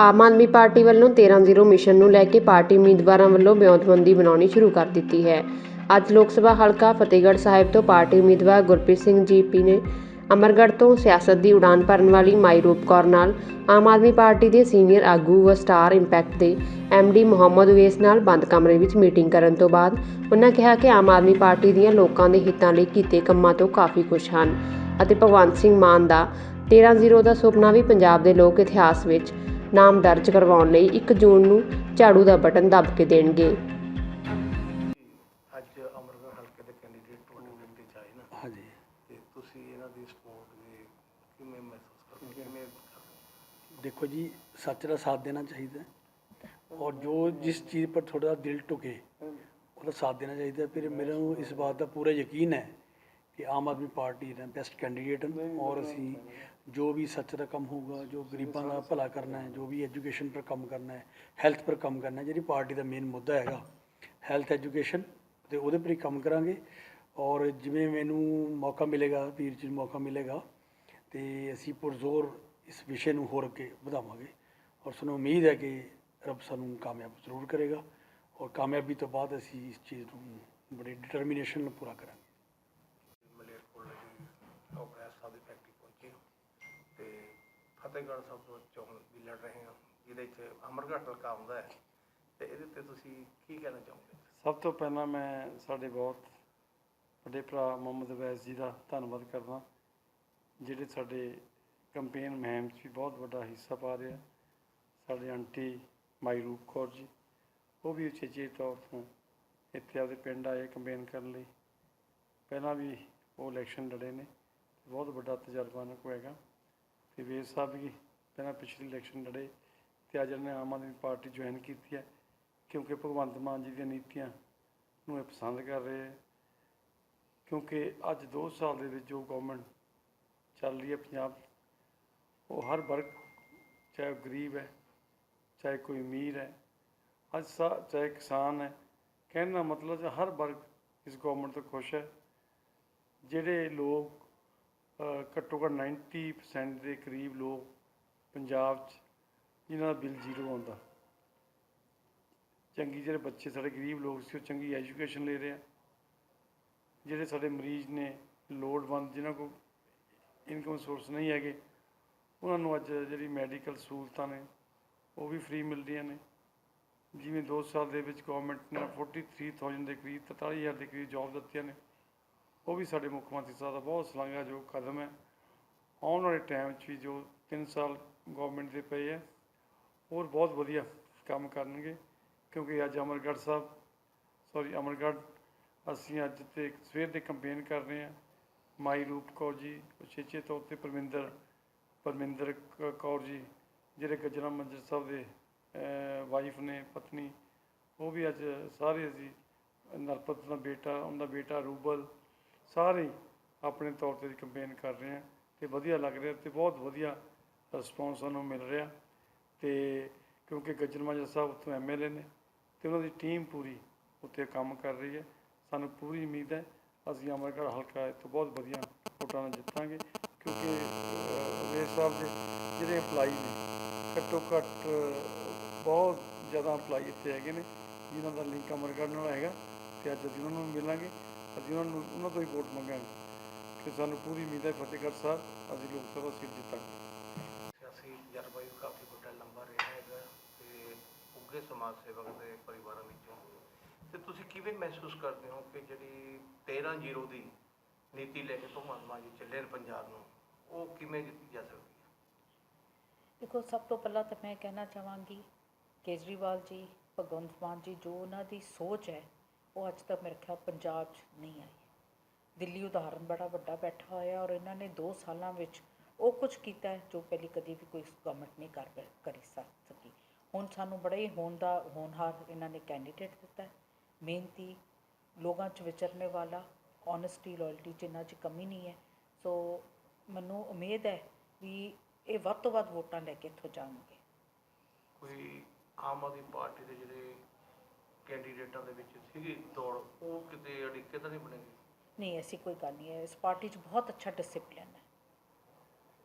ਆਮ Aadmi party ਵੱਲੋਂ 13-0 mission ਨੂੰ ਲੈ ਕੇ ਪਾਰਟੀ ਉਮੀਦਵਾਰਾਂ ਵੱਲੋਂ ਬਿਉਂਤਬੰਦੀ ਬਣਾਉਣੀ ਸ਼ੁਰੂ ਕਰ ਦਿੱਤੀ ਹੈ। ਅੱਜ ਲੋਕ ਸਭਾ ਹਲਕਾ ਫਤਿਹਗੜ੍ਹ ਸਾਹਿਬ ਤੋਂ ਪਾਰਟੀ ਉਮੀਦਵਾਰ ਗੁਰਪ੍ਰੀਤ ਸਿੰਘ ਜੀਪੀ ਨੇ ਅਮਰਗੜ੍ਹ ਤੋਂ ਸਿਆਸਤ ਦੀ ਉਡਾਨ ਭਰਨ ਵਾਲੀ ਮਾਈ ਰੂਪ ਕੌਰ ਨਾਲ ਆਮ ਆਦਮੀ ਪਾਰਟੀ ਦੇ ਸੀਨੀਅਰ ਆਗੂ ਵ ਸਟਾਰ ਇੰਪੈਕਟ ਦੇ ਡੀ ਮੁਹੰਮਦ ਵੇਸ ਨਾਲ ਬੰਦ ਕਮਰੇ ਵਿੱਚ ਮੀਟਿੰਗ ਕਰਨ ਤੋਂ ਬਾਅਦ ਉਹਨਾਂ ਕਿਹਾ ਕਿ ਆਮ ਆਦਮੀ ਪਾਰਟੀ ਦੀਆਂ ਲੋਕਾਂ ਦੇ ਹਿੱਤਾਂ ਲਈ ਕੀਤੇ ਕੰਮਾਂ ਤੋਂ ਕਾਫੀ ਖੁਸ਼ ਹਨ ਅਤੇ ਭਗਵੰਤ ਸਿੰਘ ਮਾਨ ਦਾ 13-0 ਦਾ ਸੁਪਨਾ ਵੀ ਪੰਜਾਬ ਦੇ ਲੋਕ ਇਤਿਹਾਸ ਵਿੱਚ ਨਾਮ ਦਰਜ ਕਰਵਾਉਣ ਲਈ 1 ਜੂਨ ਨੂੰ ਝਾੜੂ ਦਾ ਬਟਨ ਦੱਬ ਕੇ ਦੇਣਗੇ। ਅੱਜ ਅਮਰਗੜ੍ਹ ਹਲਕੇ ਦੇ ਕੈਂਡੀਡੇਟ ਤੁਹਾਡੇ ਦਿੱਤੇ ਚਾਹੇ ਨਾ। ਹਾਂਜੀ। ਤੇ ਤੁਸੀਂ ਇਹਨਾਂ ਦੀ ਸਪੋਰਟ ਦੇ ਕਿਵੇਂ ਮਹਿਸੂਸ ਕਰਦੇ ਕਿਵੇਂ ਕਰਦੇ? ਦੇਖੋ ਜੀ ਸੱਚ ਦਾ ਸਾਥ ਦੇਣਾ ਚਾਹੀਦਾ ਹੈ। ਔਰ ਜੋ ਜਿਸ ਚੀਜ਼ ਪਰ ਥੋੜਾ ਦਿਲ ਟੁਕੇ ਉਹਦਾ ਸਾਥ ਦੇਣਾ ਚਾਹੀਦਾ ਹੈ। ਫਿਰ ਮੈਨੂੰ ਇਸ ਬਾਤ ਦਾ ਪੂਰਾ ਯਕੀਨ ਹੈ ਕਿ ਆਮ ਆਦਮੀ ਪਾਰਟੀ ਦਾ ਬੈਸਟ ਕੈਂਡੀਡੇਟ ਹਨ ਔਰ ਅਸੀਂ ਜੋ ਵੀ ਸੱਚ ਦਾ ਕੰਮ ਹੋਊਗਾ, ਜੋ ਗਰੀਬਾਂ ਦਾ ਭਲਾ ਕਰਨਾ ਹੈ, ਜੋ ਵੀ ਐਜੂਕੇਸ਼ਨ ਪਰ ਕੰਮ ਕਰਨਾ ਹੈ ਹੈਲਥ ਪਰ ਕੰਮ ਕਰਨਾ ਹੈ, ਜਿਹੜੀ ਪਾਰਟੀ ਦਾ ਮੇਨ ਮੁੱਦਾ ਹੈਗਾ ਹੈਲਥ ਐਜੂਕੇਸ਼ਨ ਤੇ ਉਹਦੇ ਪਰ ਹੀ ਕੰਮ ਕਰਾਂਗੇ ਔਰ ਜਿਵੇਂ ਮੈਨੂੰ ਮੌਕਾ ਮਿਲੇਗਾ ਵੀਰ ਜੀ ਮੌਕਾ ਮਿਲੇਗਾ ਤੇ ਅਸੀਂ ਪੁਰਜ਼ੋਰ ਇਸ ਵਿਸ਼ੇ ਨੂੰ ਹੋਰ ਅੱਗੇ ਵਧਾਵਾਂਗੇ ਔਰ ਸਾਨੂੰ ਉਮੀਦ ਹੈ ਕਿ ਰੱਬ ਸਾਨੂੰ ਕਾਮਯਾਬ ਜ਼ਰੂਰ ਕਰੇਗਾ ਔਰ ਕਾਮਯਾਬੀ ਤੋਂ ਬਾਅਦ ਅਸੀਂ ਇਸ ਚੀਜ਼ ਨੂੰ ਬੜੇ ਡਿਟਰਮੀਨੇਸ਼ਨ ਨਾਲ ਪੂਰਾ ਕਰਾਂਗੇ ਮਲੇਰਕੋਟਲਾ ਦੀ ਕਾਂਗਰਸ ਸਾਹਿਬ ਦੀ ਫੈਕਟਰੀ ਪਹੁੰਚੇ ਤੇ ਫਤਿਹਗੜ੍ਹ ਸਾਹਿਬ ਤੋਂ ਚੋਣ ਵੀ ਲੜ ਰਹੇ ਹਾਂ, ਜਿਹਦੇ 'ਚ ਅਮਰਗੜ੍ਹ ਹਲਕਾ ਆਉਂਦਾ ਹੈ। ਤੇ ਇਹਦੇ ਤੇ ਤੁਸੀਂ ਕੀ ਕਹਿਣਾ ਚਾਹੋਗੇ? ਸਭ ਤੋਂ ਪਹਿਲਾਂ ਮੈਂ ਸਾਡੇ ਬਹੁਤ ਵੱਡੇ ਭਰਾ ਮੁਹੰਮਦ ਅਵੈਸ ਜੀ ਦਾ ਧੰਨਵਾਦ ਕਰਦਾ, ਜਿਹੜੇ ਸਾਡੇ ਕੰਪੇਨ ਮੁਹਿੰਮ 'ਚ ਵੀ ਬਹੁਤ ਵੱਡਾ ਹਿੱਸਾ ਪਾ ਰਿਹਾ ਸਾਡੇ ਆਂਟੀ ਮਾਈ ਰੂਪ ਕੌਰ ਜੀ, ਉਹ ਵੀ ਉਚੇਚੇ ਤੌਰ ਤੋਂ ਇੱਥੇ ਆਪਦੇ ਪਿੰਡ ਆਏ ਕੰਪੇਨ ਕਰਨ ਲਈ। ਪਹਿਲਾਂ ਵੀ ਉਹ ਇਲੈਕਸ਼ਨ ਲੜੇ ਨੇ, ਬਹੁਤ ਵੱਡਾ ਤਜਰਬਾ ਉਹਨਾਂ ਕੋਲ ਹੈਗਾ। ਤੇ ਵੇਸ ਸਾਹਿਬ ਵੀ ਪਹਿਲਾਂ ਪਿਛਲੀ ਇਲੈਕਸ਼ਨ ਲੜੇ ਤੇ ਅੱਜ ਨੇ ਆਮ ਆਦਮੀ ਪਾਰਟੀ ਜੁਆਇਨ ਕੀਤੀ ਹੈ, ਕਿਉਂਕਿ ਭਗਵੰਤ ਮਾਨ ਜੀ ਦੀਆਂ ਨੀਤੀਆਂ ਨੂੰ ਇਹ ਪਸੰਦ ਕਰ ਰਹੇ ਹੈ। ਕਿਉਂਕਿ ਅੱਜ 2 ਸਾਲ ਦੇ ਵਿੱਚ ਜੋ ਗਵਰਨਮੈਂਟ ਚੱਲ ਰਹੀ ਹੈ ਪੰਜਾਬ, ਉਹ ਹਰ ਵਰਗ, ਚਾਹੇ ਉਹ ਗਰੀਬ ਹੈ, ਚਾਹੇ ਕੋਈ ਅਮੀਰ ਹੈ, ਅੱਜ ਸਾ, ਚਾਹੇ ਕਿਸਾਨ ਹੈ, ਕਹਿਣ ਦਾ ਮਤਲਬ ਹੈ ਹਰ ਵਰਗ ਇਸ ਗਵਰਨਮੈਂਟ ਤੋਂ ਖੁਸ਼ ਹੈ। ਜਿਹੜੇ ਲੋਕ ਘੱਟੋ ਘੱਟ 90% ਦੇ ਕਰੀਬ ਲੋਕ ਪੰਜਾਬ 'ਚ ਜਿਨ੍ਹਾਂ ਦਾ ਬਿੱਲ ਜ਼ੀਰੋ ਆਉਂਦਾ। ਚੰਗੀ ਜਿਹੜੇ ਬੱਚੇ ਸਾਡੇ ਗਰੀਬ ਲੋਕ ਸੀ, ਉਹ ਚੰਗੀ ਐਜੂਕੇਸ਼ਨ ਲੈ ਰਹੇ ਆ। ਜਿਹੜੇ ਸਾਡੇ ਮਰੀਜ਼ ਨੇ, ਲੋੜਵੰਦ, ਜਿਨ੍ਹਾਂ ਕੋਲ ਇਨਕਮ ਸੋਰਸ ਨਹੀਂ ਹੈਗੇ, ਉਹਨਾਂ ਨੂੰ ਅੱਜ ਜਿਹੜੀ ਮੈਡੀਕਲ ਸਹੂਲਤਾਂ ਨੇ, ਉਹ ਵੀ ਫ੍ਰੀ ਰਹੀਆਂ ਨੇ। ਜਿਵੇਂ 2 ਸਾਲ ਦੇ ਵਿੱਚ ਗਵਰਨਮੈਂਟ ਨੇ 43000 ਦੇ ਕਰੀਬ 43000 ਦੇ ਕਰੀਬ ਜੌਬ ਦਿੱਤੀਆਂ ਨੇ। ਉਹ ਵੀ ਸਾਡੇ ਮੁੱਖ ਮੰਤਰੀ ਸਾਹਿਬ ਦਾ ਬਹੁਤ ਸ਼ਲਾਘਾਯੋਗ ਕਦਮ ਹੈ। ਆਉਣ ਵਾਲੇ ਟਾਈਮ 'ਚ ਵੀ ਜੋ 3 ਸਾਲ ਗਵਰਨਮੈਂਟ ਦੇ ਪਏ ਹੈ, ਹੋਰ ਬਹੁਤ ਵਧੀਆ ਕੰਮ ਕਰਨਗੇ, ਕਿਉਂਕਿ ਅੱਜ ਅਮਰਗੜ੍ਹ ਸਾਹਿਬ ਸੌਰੀ ਅਮਰਗੜ੍ਹ ਅਸੀਂ ਅੱਜ ਤੇ ਸਵੇਰ ਦੇ ਕੰਪੇਨ ਕਰ ਰਹੇ ਹਾਂ। ਮਾਈ ਰੂਪ ਕੌਰ ਜੀ, ਉਚੇਚੇ ਤੌਰ ਤੇ ਪਰਮਿੰਦਰ ਪਰਮਿੰਦਰ ਕ- ਕੌਰ ਜੀ, ਜਿਹੜੇ ਗੱਜਰਾ ਮੰਜਰ ਸਾਹਿਬ ਦੇ ਵਾਈਫ ਨੇ, ਪਤਨੀ, ਉਹ ਵੀ ਅੱਜ ਸਾਰੇ ਅਸੀਂ ਨਰਪਤ ਦਾ ਬੇਟਾ ਉਹਦਾ ਬੇਟਾ ਰੂਬਲ ਸਾਰੇ ਆਪਣੇ ਤੌਰ ਤੇ ਕੰਪੇਨ ਕਰ ਰਹੇ ਹਾਂ ਤੇ ਵਧੀਆ ਲੱਗ ਰਿਹਾ ਤੇ ਬਹੁਤ ਵਧੀਆ ਰਿਸਪੌਂਸ ਸਾਨੂੰ ਮਿਲ ਰਿਹਾ ਤੇ ਕਿਉਂਕਿ ਗੱਜਰ ਮਾਜਰਾ ਸਾਹਿਬ ਉੱਥੋਂ ਐਮਐਲਏ ਨੇ ਤੇ ਉਹਨਾਂ ਦੀ ਟੀਮ ਪੂਰੀ ਉੱਥੇ ਕੰਮ ਕਰ ਰਹੀ ਹੈ। ਸਾਨੂੰ ਪੂਰੀ ਉਮੀਦ ਹੈ ਅਸੀਂ ਅਮਰਗੜ੍ਹ ਹਲਕਾ ਤੋਂ ਬਹੁਤ ਵਧੀਆ ਵੋਟਾਂ ਨਾਲ ਜਿੱਤਾਂਗੇ ਕਿਉਂਕਿ ਵੇਸ ਸਾਹਿਬ ਦੇ ਜਿਹੜੇ ਅਪਲਾਈ ਨੇ ਘੱਟੋ ਘੱਟ ਬਹੁਤ ਜ਼ਿਆਦਾ ਅਪਲਾਈ ਇੱਥੇ ਹੈਗੇ ਨੇ, ਜਿਨ੍ਹਾਂ ਦਾ ਲਿੰਕ ਅਮਰਗੜ੍ਹ ਨਾਲ ਹੈਗਾ ਤੇ ਅੱਜ ਅਸੀਂ ਉਹਨਾਂ ਨੂੰ ਮਿਲਾਂਗੇ। ਅਸੀਂ ਉਹਨਾਂ ਨੂੰ ਉਹਨਾਂ ਤੋਂ ਹੀ ਵੋਟ ਮੰਗਾਂਗੇ ਕਿ ਸਾਨੂੰ ਪੂਰੀ ਉਮੀਦ ਹੈ ਫਤਿਹਗੜ੍ਹ ਸਾਹਿਬ ਅਸੀਂ ਲੋਕ ਸਭਾ ਸੀਟ ਜਿੱਤਾਂਗੇ। ਸਿਆਸੀ ਤਜਰਬਾ ਵੀ ਕਾਫੀ ਵੱਡਾ ਲੰਬਾ ਰਿਹਾ ਹੈਗਾ ਤੇ ਉੱਘੇ ਸਮਾਜ ਸੇਵਕ ਦੇ ਪਰਿਵਾਰਾਂ ਵਿੱਚੋਂ। ਤੇ ਤੁਸੀਂ ਕਿਵੇਂ ਮਹਿਸੂਸ ਕਰਦੇ ਹੋ ਕਿ ਜਿਹੜੀ 13-0 ਦੀ ਨੀਤੀ ਲੈ ਕੇ ਭਗਵੰਤ ਮਾਨ ਜੀ ਚੱਲੇ ਨੇ ਪੰਜਾਬ ਨੂੰ ਉਹ ਕਿਵੇਂ ਜਿੱਤੀ ਜਾ ਸਕਦੀ ਹੈ? ਦੇਖੋ ਸਭ ਤੋਂ ਪਹਿਲਾਂ ਤਾਂ ਮੈਂ ਕਹਿਣਾ ਚਾਹਾਂਗੀ ਕੇਜਰੀਵਾਲ ਜੀ ਭਗਵੰਤ ਮਾਨ ਜੀ ਜੋ ਉਹਨਾਂ ਦੀ ਸੋਚ ਹੈ ਉਹ ਅੱਜ ਤੱਕ ਮੇਰੇ ਖਿਆਲ ਪੰਜਾਬ 'ਚ ਨਹੀਂ ਆਈ। ਦਿੱਲੀ ਉਦਾਹਰਨ ਬੜਾ ਵੱਡਾ ਬੈਠਾ ਹੋਇਆ ਔਰ ਇਹਨਾਂ ਨੇ 2 ਸਾਲਾਂ ਵਿੱਚ ਉਹ ਕੁਝ ਕੀਤਾ ਜੋ ਪਹਿਲੀ ਕਦੀ ਵੀ ਕੋਈ ਗਵਰਨਮੈਂਟ ਨਹੀਂ ਕਰ ਕਰੀ ਸਕੀ ਹੁਣ ਸਾਨੂੰ ਬੜਾ ਹੀ ਹੋਣ ਦਾ, ਹੋਣਹਾਰ ਇਹਨਾਂ ਨੇ ਕੈਂਡੀਡੇਟ ਦਿੱਤਾ ਮਿਹਨਤੀ ਲੋਕਾਂ 'ਚ ਵਿਚਰਨੇ ਵਾਲਾ ਓਨੈਸਟੀ ਲਾਇਲਟੀ 'ਚ ਇਹਨਾਂ 'ਚ ਕਮੀ ਨਹੀਂ ਹੈ। ਸੋ ਮੈਨੂੰ ਉਮੀਦ ਹੈ ਵੀ ਇਹ ਵੱਧ ਤੋਂ ਵੱਧ ਵੋਟਾਂ ਲੈ ਕੇ ਇੱਥੋਂ ਜਾਣਗੇ। ਕੋਈ ਆਮ ਆਦਮੀ ਪਾਰਟੀ ਦੇ ਜਿਹੜੇ ਕੈਂਡੀਡੇਟਾਂ ਦੇ ਵਿੱਚ ਸੀਗੀ ਦੌੜ ਉਹ ਕਿਤੇ ਅੜਿੱਕੇ ਤਾਂ ਨਹੀਂ ਬਣੇਗੀ? ਨਹੀਂ ਐਸੀ ਕੋਈ ਗੱਲ ਨਹੀਂ ਹੈ। ਇਸ ਪਾਰਟੀ 'ਚ ਬਹੁਤ ਅੱਛਾ ਡਿਸਪਲਿਨ ਹੈ।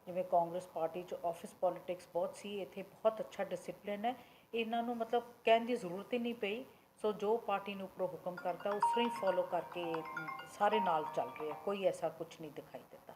ਜਿਵੇਂ ਕਾਂਗਰਸ ਪਾਰਟੀ 'ਚ ਆਫਿਸ ਪੋਲਿਟਿਕਸ ਬਹੁਤ ਸੀ ਇੱਥੇ ਬਹੁਤ ਅੱਛਾ ਡਿਸਪਲਿਨ ਹੈ। ਇਹਨਾਂ ਨੂੰ ਮਤਲਬ ਕਹਿਣ ਦੀ ਜ਼ਰੂਰਤ ਹੀ ਨਹੀਂ ਪਈ। ਸੋ ਜੋ ਪਾਰਟੀ ਨੂੰ ਉੱਪਰੋਂ ਹੁਕਮ ਕਰਦਾ ਉਸ ਨੂੰ ਹੀ ਫੋਲੋ ਕਰਕੇ ਸਾਰੇ ਨਾਲ ਚੱਲ ਰਹੇ ਆ। ਕੋਈ ਐਸਾ ਕੁਝ ਨਹੀਂ ਦਿਖਾਈ ਦਿੱਤਾ।